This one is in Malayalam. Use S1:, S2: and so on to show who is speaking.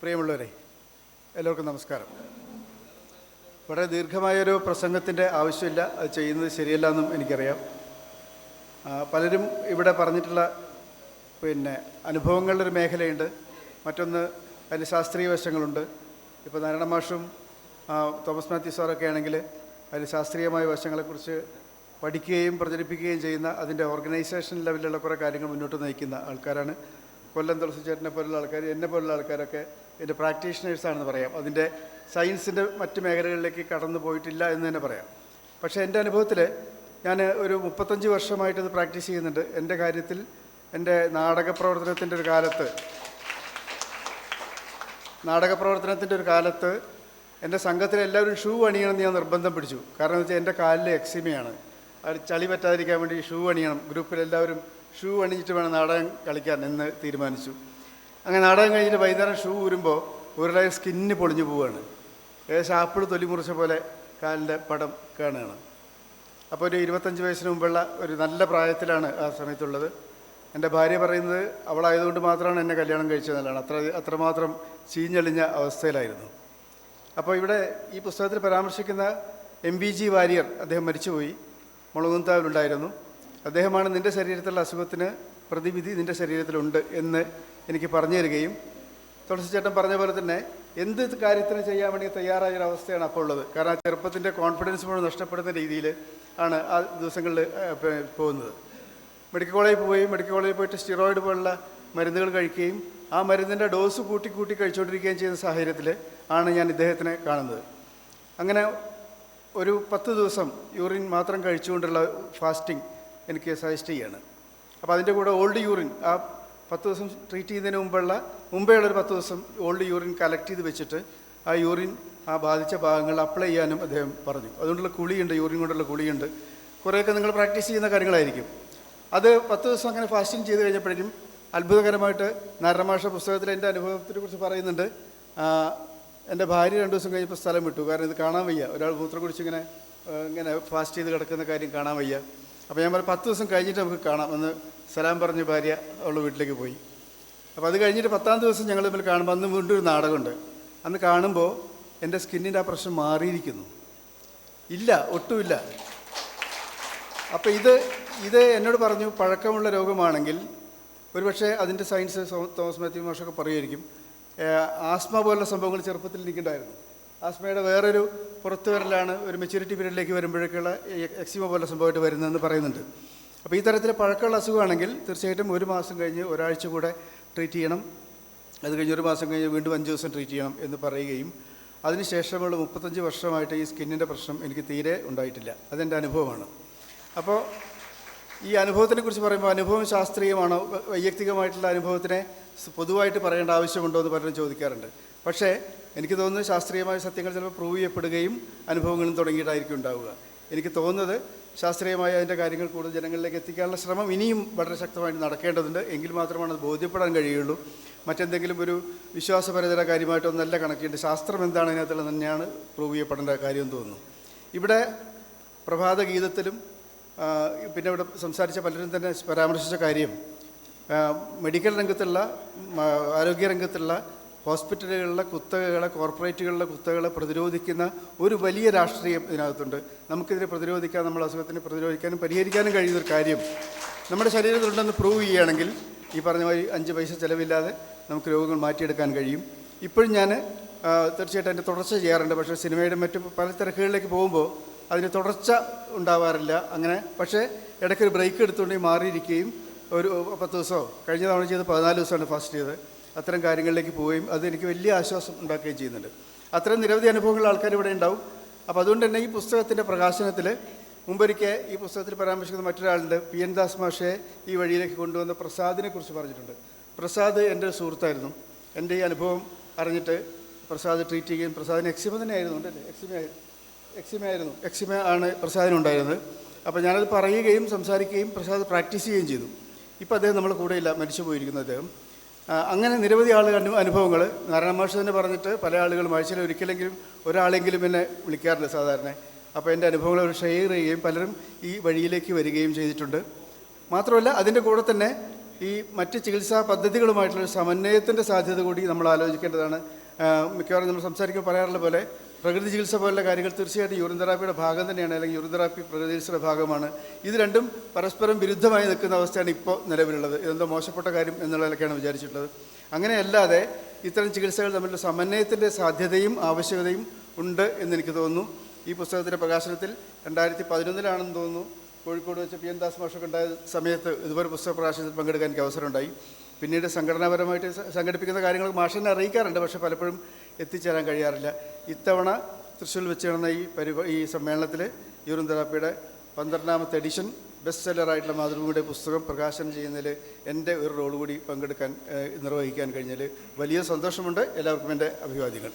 S1: പ്രിയമുള്ളവരെ എല്ലാവർക്കും നമസ്കാരം. വളരെ ദീർഘമായൊരു പ്രസംഗത്തിന്റെ ആവശ്യമില്ല. അത് ചെയ്യുന്നത് ശരിയല്ല എന്നും എനിക്കറിയാം. പലരും ഇവിടെ പറഞ്ഞിട്ടുള്ള പിന്നെ അനുഭവങ്ങളുടെ ഒരു മേഖലയുണ്ട്. മറ്റൊന്ന് അതിന് ശാസ്ത്രീയ വശങ്ങളുണ്ട്. ഇപ്പോൾ നാരായണ മാഷും തോമസ് മാത്യു സാറൊക്കെ ആണെങ്കിൽ അതിന് ശാസ്ത്രീയമായ വശങ്ങളെക്കുറിച്ച് പഠിക്കുകയും പ്രചരിപ്പിക്കുകയും ചെയ്യുന്ന അതിന്റെ ഓർഗനൈസേഷൻ ലെവലിലുള്ള കുറേ കാര്യങ്ങൾ മുന്നോട്ട് നയിക്കുന്ന ആൾക്കാരാണ്. കൊല്ലം തുളസി ചേട്ടനെ പോലുള്ള ആൾക്കാർ എന്നെ പോലുള്ള ആൾക്കാരൊക്കെ എന്റെ പ്രാക്ടീഷണേഴ്സാണെന്ന് പറയാം. അതിന്റെ സയൻസിന്റെ മറ്റ് മേഖലകളിലേക്ക് കടന്നു പോയിട്ടില്ല എന്ന് തന്നെ പറയാം. പക്ഷേ എന്റെ അനുഭവത്തിൽ ഞാൻ ഒരു മുപ്പത്തഞ്ച് വർഷമായിട്ട് ഇത് പ്രാക്ടീസ് ചെയ്യുന്നുണ്ട്. എന്റെ കാര്യത്തിൽ എന്റെ നാടക പ്രവർത്തനത്തിന്റെ ഒരു കാലത്ത് നാടക പ്രവർത്തനത്തിന്റെ ഒരു കാലത്ത് എന്റെ സംഘത്തിലെ എല്ലാവരും ഷൂ അണിയണമെന്ന് ഞാൻ നിർബന്ധം പിടിച്ചു. കാരണം എന്ന് വെച്ചാൽ എന്റെ കാലിലെ എക്സിമയാണ് അത് ചളി പറ്റാതിരിക്കാൻ വേണ്ടി ഷൂ അണിയണം. ഗ്രൂപ്പിലെല്ലാവരും ഷൂ അണിഞ്ഞിട്ട് വേണം നാടകം കളിക്കാൻ എന്ന് തീരുമാനിച്ചു. അങ്ങനെ നാടകം കഴിഞ്ഞിട്ട് വൈകുന്നേരം ഷൂ ഊരുമ്പോൾ ഉരുളായി സ്കിന്ന് പൊളിഞ്ഞു പോവുകയാണ് ഏകദേശം ആപ്പിൾ തൊലി മുറിച്ച പോലെ കാലിന്റെ പടം കാണുകയാണ്. അപ്പോൾ ഒരു ഇരുപത്തഞ്ച് വയസ്സിന് മുമ്പുള്ള ഒരു നല്ല പ്രായത്തിലാണ് ആ സമയത്തുള്ളത്. എന്റെ ഭാര്യ പറയുന്നത് അവളായതുകൊണ്ട് മാത്രമാണ് എന്നെ കല്യാണം കഴിച്ചതെന്നാണ് അത്ര അത്രമാത്രം ചീഞ്ഞളിഞ്ഞ അവസ്ഥയിലായിരുന്നു. അപ്പോൾ ഇവിടെ ഈ പുസ്തകത്തിൽ പരാമർശിക്കുന്ന എം ബി ജി വാര്യർ അദ്ദേഹം മരിച്ചുപോയി. മുളകുന്താവിലുണ്ടായിരുന്നു അദ്ദേഹമാണ് നിന്റെ ശരീരത്തിലുള്ള അസുഖത്തിന് പ്രതിവിധി നിന്റെ ശരീരത്തിലുണ്ട് എന്ന് എനിക്ക് പറഞ്ഞു തരികയും തുളസി ചേട്ടൻ പറഞ്ഞ പോലെ തന്നെ എന്ത് കാര്യത്തിന് ചെയ്യാൻ വേണ്ടി തയ്യാറായ ഒരു അവസ്ഥയാണ് അപ്പോൾ ഉള്ളത്. കാരണം ചെറുപ്പത്തിന്റെ കോൺഫിഡൻസ് മുഴുവൻ നഷ്ടപ്പെടുന്ന രീതിയിൽ ആണ് ആ ദിവസങ്ങളിൽ പോകുന്നത്. മെഡിക്കൽ കോളേജിൽ പോയി മെഡിക്കൽ കോളേജിൽ പോയിട്ട് സ്റ്റിറോയിഡ് പോലുള്ള മരുന്നുകൾ കഴിക്കുകയും ആ മരുന്നിന്റെ ഡോസ് കൂട്ടി കൂട്ടി കഴിച്ചുകൊണ്ടിരിക്കുകയും ചെയ്യുന്ന സാഹചര്യത്തിൽ ആണ് ഞാൻ ഇദ്ദേഹത്തിനെ കാണുന്നത്. അങ്ങനെ ഒരു പത്ത് ദിവസം യൂറിൻ മാത്രം കഴിച്ചുകൊണ്ടുള്ള ഫാസ്റ്റിംഗ് എനിക്ക് സജസ്റ്റ് ചെയ്യാണ്. അപ്പോൾ അതിന്റെ കൂടെ ഓൾഡ് യൂറിൻ ആ പത്ത് ദിവസം ട്രീറ്റ് ചെയ്യുന്നതിന് മുമ്പുള്ള മുമ്പേ ഉള്ളൊരു പത്ത് ദിവസം ഓൾഡ് യൂറിൻ കളക്ട് ചെയ്ത് വെച്ചിട്ട് ആ യൂറിൻ ആ ബാധിച്ച ഭാഗങ്ങൾ അപ്ലൈ ചെയ്യാനും അദ്ദേഹം പറഞ്ഞു. അതുകൊണ്ടുള്ള കുളിയുണ്ട് യൂറിൻ കൊണ്ടുള്ള കുളിയുണ്ട്. കുറേയൊക്കെ നിങ്ങൾ പ്രാക്ടീസ് ചെയ്യുന്ന കാര്യങ്ങളായിരിക്കും. അത് പത്ത് ദിവസം അങ്ങനെ ഫാസ്റ്റിംഗ് ചെയ്ത് കഴിഞ്ഞപ്പോഴേക്കും അത്ഭുതകരമായിട്ട് നരമാഷ പുസ്തകത്തിൽ എന്റെ അനുഭവത്തെക്കുറിച്ച് പറയുന്നുണ്ട്. എന്റെ ഭാര്യ രണ്ട് ദിവസം കഴിഞ്ഞപ്പോൾ സ്ഥലം വിട്ടു. കാരണം ഇത് കാണാൻ വയ്യ. ഒരാൾ മൂത്രം കുടിച്ച് ഇങ്ങനെ ഇങ്ങനെ ഫാസ്റ്റ് ചെയ്ത് കിടക്കുന്ന കാര്യം കാണാൻ വയ്യ. അപ്പോൾ ഞാൻ പറഞ്ഞു പത്ത് ദിവസം കഴിഞ്ഞിട്ട് നമുക്ക് കാണാം. എന്ന് സലാം പറഞ്ഞ ഭാര്യ അവളുടെ വീട്ടിലേക്ക് പോയി. അപ്പോൾ അത് കഴിഞ്ഞിട്ട് പത്താം ദിവസം ഞങ്ങൾ തമ്മിൽ കാണുമ്പോൾ അന്ന് വീണ്ടും ഒരു നാടകമുണ്ട്. അന്ന് കാണുമ്പോൾ എന്റെ സ്കിന്നിന്റെ ആ പ്രശ്നം മാറിയിരിക്കുന്നു. ഇല്ല ഒട്ടുമില്ല. അപ്പോൾ ഇത് ഇത് എന്നോട് പറഞ്ഞു പഴക്കമുള്ള രോഗമാണെങ്കിൽ ഒരുപക്ഷെ അതിന്റെ സയൻസ് തോമസ് മാത്യു മാഷൊക്കെ പറയുമായിരിക്കും. ആസ്മ പോലുള്ള സംഭവങ്ങൾ ചെറുപ്പത്തിൽ എനിക്കുണ്ടായിരുന്നു. ആസ്മയുടെ വേറൊരു പുറത്തു വരലാണ് ഒരു മെച്യൂരിറ്റി പീരീഡിലേക്ക് വരുമ്പോഴേക്കുള്ള എക്സിമ പോലെ സംഭവമായിട്ട് വരുന്നതെന്ന് പറയുന്നുണ്ട്. അപ്പോൾ ഈ തരത്തിൽ പഴക്കമുള്ള അസുഖമാണെങ്കിൽ തീർച്ചയായിട്ടും ഒരു മാസം കഴിഞ്ഞ് ഒരാഴ്ച കൂടെ ട്രീറ്റ് ചെയ്യണം. അത് കഴിഞ്ഞ് ഒരു മാസം കഴിഞ്ഞ് വീണ്ടും അഞ്ച് ദിവസം ട്രീറ്റ് ചെയ്യണം എന്ന് പറയുകയും അതിനുശേഷമുള്ള മുപ്പത്തഞ്ച് വർഷമായിട്ട് ഈ സ്കിന്നിന്റെ പ്രശ്നം എനിക്ക് തീരെ ഉണ്ടായിട്ടില്ല. അതെന്റെ അനുഭവമാണ്. അപ്പോൾ ഈ അനുഭവത്തിനെ കുറിച്ച് പറയുമ്പോൾ അനുഭവം ശാസ്ത്രീയമാണോ? വൈയക്തികമായിട്ടുള്ള അനുഭവത്തിനെ പൊതുവായിട്ട് പറയേണ്ട ആവശ്യമുണ്ടോ എന്ന് പലരും ചോദിക്കാറുണ്ട്. പക്ഷേ എനിക്ക് തോന്നുന്നത് ശാസ്ത്രീയമായ സത്യങ്ങൾ ചിലപ്പോൾ പ്രൂവ് ചെയ്യപ്പെടുകയും അനുഭവങ്ങളും തുടങ്ങിയിട്ടായിരിക്കും ഉണ്ടാവുക. എനിക്ക് തോന്നുന്നത് ശാസ്ത്രീയമായ അതിന്റെ കാര്യങ്ങൾ കൂടുതൽ ജനങ്ങളിലേക്ക് എത്തിക്കാനുള്ള ശ്രമം ഇനിയും വളരെ ശക്തമായിട്ട് നടക്കേണ്ടതുണ്ട്. എങ്കിൽ മാത്രമാണ് അത് ബോധ്യപ്പെടാൻ കഴിയുള്ളൂ. മറ്റെന്തെങ്കിലും ഒരു വിശ്വാസപരതര കാര്യമായിട്ടൊന്നല്ല കണക്കിയുണ്ട് ശാസ്ത്രം എന്താണ് അതിനകത്തുള്ളത് തന്നെയാണ് പ്രൂവ് ചെയ്യപ്പെടേണ്ട കാര്യമെന്ന് തോന്നുന്നു. ഇവിടെ പ്രഭാത ഗീതത്തിലും പിന്നെ ഇവിടെ സംസാരിച്ച പലരും തന്നെ പരാമർശിച്ച കാര്യം മെഡിക്കൽ രംഗത്തുള്ള ആരോഗ്യ രംഗത്തുള്ള ഹോസ്പിറ്റലുകളിലെ കുത്തകകളെ കോർപ്പറേറ്റുകളിലെ കുത്തകകളെ പ്രതിരോധിക്കുന്ന ഒരു വലിയ രാഷ്ട്രീയം ഇതിനകത്തുണ്ട്. നമുക്കിതിനെ പ്രതിരോധിക്കാൻ നമ്മൾ അസുഖത്തിനെ പ്രതിരോധിക്കാനും പരിഹരിക്കാനും കഴിയുന്നൊരു കാര്യം നമ്മുടെ ശരീരത്തിലുണ്ടെന്ന് പ്രൂവ് ചെയ്യുകയാണെങ്കിൽ ഈ പറഞ്ഞ മാതിരി അഞ്ച് പൈസ ചിലവില്ലാതെ നമുക്ക് രോഗങ്ങൾ മാറ്റിയെടുക്കാൻ കഴിയും. ഇപ്പോഴും ഞാൻ തീർച്ചയായിട്ടും അതിന്റെ തുടർച്ച ചെയ്യാറുണ്ട്. പക്ഷേ സിനിമയുടെ മറ്റു പല തിരക്കുകളിലേക്ക് പോകുമ്പോൾ അതിന് തുടർച്ച ഉണ്ടാവാറില്ല. അങ്ങനെ പക്ഷേ ഇടയ്ക്കൊരു ബ്രേക്ക് എടുത്തുകൊണ്ട് മാറിയിരിക്കുകയും ഒരു പത്ത് ദിവസമോ കഴിഞ്ഞ തവണ ചെയ്ത് പതിനാല് ദിവസമാണ് ഫസ്റ്റ് ചെയ്തത്. അത്തരം കാര്യങ്ങളിലേക്ക് പോവുകയും അത് എനിക്ക് വലിയ ആശ്വാസം ഉണ്ടാക്കുകയും ചെയ്യുന്നുണ്ട്. അത്തരം നിരവധി അനുഭവങ്ങൾ ആൾക്കാർ ഇവിടെ ഉണ്ടാവും. അപ്പോൾ അതുകൊണ്ട് തന്നെ ഈ പുസ്തകത്തിന്റെ പ്രകാശനത്തിൽ മുമ്പൊരിക്കൽ ഈ പുസ്തകത്തിൽ പരാമർശിക്കുന്ന മറ്റൊരാളുണ്ട്. പി എൻ ദാസ് മാഷെ ഈ വഴിയിലേക്ക് കൊണ്ടുവന്ന പ്രസാദിനെ കുറിച്ച് പറഞ്ഞിട്ടുണ്ട്. പ്രസാദ് എന്റെ സുഹൃത്തായിരുന്നു. എന്റെ ഈ അനുഭവം അറിഞ്ഞിട്ട് പ്രസാദ് ട്രീറ്റ് ചെയ്യുകയും പ്രസാദിന് എക്സിമ തന്നെ ആയിരുന്നു ഉണ്ടല്ലേ? എക്സിമ എക്സിമ ആയിരുന്നു. എക്സിമ ആണ് പ്രസാദിനുണ്ടായിരുന്നത്. അപ്പോൾ ഞാനത് പറയുകയും സംസാരിക്കുകയും പ്രസാദ് പ്രാക്ടീസ് ചെയ്യുകയും ചെയ്തു. ഇപ്പോൾ അദ്ദേഹം നമ്മുടെ കൂടെയില്ല. മരിച്ചു പോയിരിക്കുന്നു അദ്ദേഹം. അങ്ങനെ നിരവധി ആളുകൾ അനു അനുഭവങ്ങൾ. നാരായണ മാഷ് തന്നെ പറഞ്ഞിട്ട് പല ആളുകളും ആഴ്ചയിൽ ഒരിക്കലെങ്കിലും ഒരാളെങ്കിലും എന്നെ വിളിക്കാറുണ്ട് സാധാരണ. അപ്പോൾ എന്റെ അനുഭവങ്ങൾ അവർ ഷെയർ ചെയ്യുകയും പലരും ഈ വഴിയിലേക്ക് വരികയും ചെയ്തിട്ടുണ്ട്. മാത്രമല്ല അതിന്റെ കൂടെ തന്നെ ഈ മറ്റ് ചികിത്സാ പദ്ധതികളുമായിട്ടുള്ള സമന്വയത്തിന്റെ സാധ്യത കൂടി നമ്മൾ ആലോചിക്കേണ്ടതാണ്. മിക്കവാറും നമ്മൾ സംസാരിക്കുമ്പോൾ പറയാറുള്ള പോലെ പ്രകൃതി ചികിത്സ പോലുള്ള കാര്യങ്ങൾ തീർച്ചയായിട്ടും യൂറിൻ തെറാപ്പിയുടെ ഭാഗം തന്നെയാണ് അല്ലെങ്കിൽ യൂറിൻ തെറാപ്പി പ്രകൃതി ചികിത്സയുടെ ഭാഗമാണ്. ഇത് രണ്ടും പരസ്പരം വിരുദ്ധമായി നിൽക്കുന്ന അവസ്ഥയാണ് ഇപ്പോൾ നിലവിലുള്ളത്. ഇതെന്തോ മോശപ്പെട്ട കാര്യം എന്നുള്ളതിലൊക്കെയാണ് വിചാരിച്ചിട്ടുള്ളത്. അങ്ങനെയല്ലാതെ ഇത്തരം ചികിത്സകൾ തമ്മിലുള്ള സമന്വയത്തിന്റെ സാധ്യതയും ആവശ്യകതയും ഉണ്ട് എന്നെനിക്ക് തോന്നുന്നു. ഈ പുസ്തകത്തിന്റെ പ്രകാശനത്തിൽ രണ്ടായിരത്തി പതിനൊന്നിലാണെന്ന് തോന്നുന്നു. കോഴിക്കോട് വെച്ച് പി എൻ ദാസ് മാഷൊക്കെ ഉണ്ടായ സമയത്ത് ഇതുപോലെ പുസ്തക പ്രകാശനത്തിൽ പങ്കെടുക്കാൻ എനിക്ക് അവസരമുണ്ടായി. പിന്നീട് സംഘടനാപരമായിട്ട് സംഘടിപ്പിക്കുന്ന കാര്യങ്ങൾ മാഷിനെ അറിയിക്കാറുണ്ട്. പക്ഷേ പലപ്പോഴും എത്തിച്ചേരാൻ കഴിയാറില്ല. ഇത്തവണ തൃശ്ശൂരിൽ വെച്ച് നടന്ന ഈ പരിപാ ഈ സമ്മേളനത്തിൽ യൂറിൻ തെറാപ്പിയുടെ പന്ത്രണ്ടാമത്തെ എഡിഷൻ ബെസ്റ്റ് സെല്ലറായിട്ടുള്ള മാതൃഭൂമിയുടെ പുസ്തകം പ്രകാശനം ചെയ്യുന്നതിൽ എന്റെ ഒരു റോൾ കൂടി പങ്കെടുക്കാൻ നിർവഹിക്കാൻ കഴിഞ്ഞാൽ വലിയ സന്തോഷമുണ്ട്. എല്ലാവർക്കും എന്റെ അഭിവാദ്യങ്ങൾ.